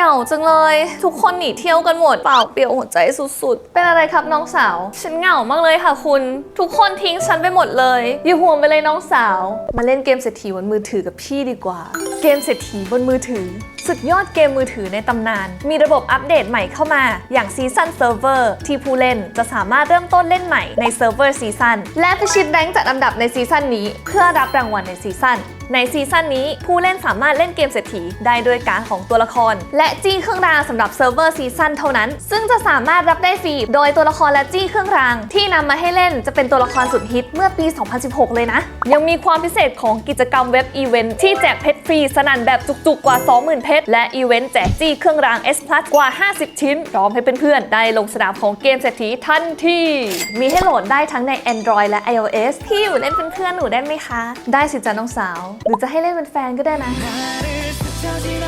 เหงาจังเลย ทุกคนหนีเที่ยวกันหมดเปล่าเปลี่ยวหัวใจสุดๆ เป็นอะไรครับน้องสาว ฉันเหงามากเลยค่ะคุณ ทุกคนทิ้งฉันไปหมดเลยอย่าห่วงไปเลยน้องสาว มาเล่นเกมเศรษฐีบนมือถือกับพี่ดีกว่า เกมเศรษฐีบนมือถือ สุดยอดเกมมือถือในตำนาน มีระบบอัปเดตใหม่เข้ามาอย่างซีซันเซิร์ฟเวอร์ที่ผู้เล่นจะสามารถเริ่มต้นเล่นใหม่ในเซิร์ฟเวอร์ซีซันและพิชิตแรงจัดอันดับในซีซันนี้ เพื่อรับรางวัลในซีซันในซีซั่นนี้ผู้เล่นสามารถเล่นเกมเศรษฐีได้ด้วยการของตัวละคร และจี้เครื่องรางสำหรับเซิร์ฟเวอร์ซีซั่นเท่านั้น ซึ่งจะสามารถรับได้ฟรีโดยตัวละครและจี้เครื่องราง ที่นำมาให้เล่นจะเป็นตัวละครสุดฮิตเมื่อปี 2016 เลยนะ ยังมีความพิเศษของกิจกรรมเว็บอีเวนท์ที่แจกเพชรฟรีสนั่นแบบจุกๆกว่า 20,000 เพชรชและอีเวนต์แจกจี้เครื่องราง S+ กว่า 50 ชิ้น พร้อมให้เพื่อนๆ ได้ลงสนามของเกมเศรษฐีทันที มีให้โหลดได้ทั้งใน Android และ iOS พี่อยู่เล่นเป็นเพื่อนหนูได้ไหมคะ ได้สิจ้าน้องสาว หรือจะให้เล่นเป็นแฟนก็ได้นะคะ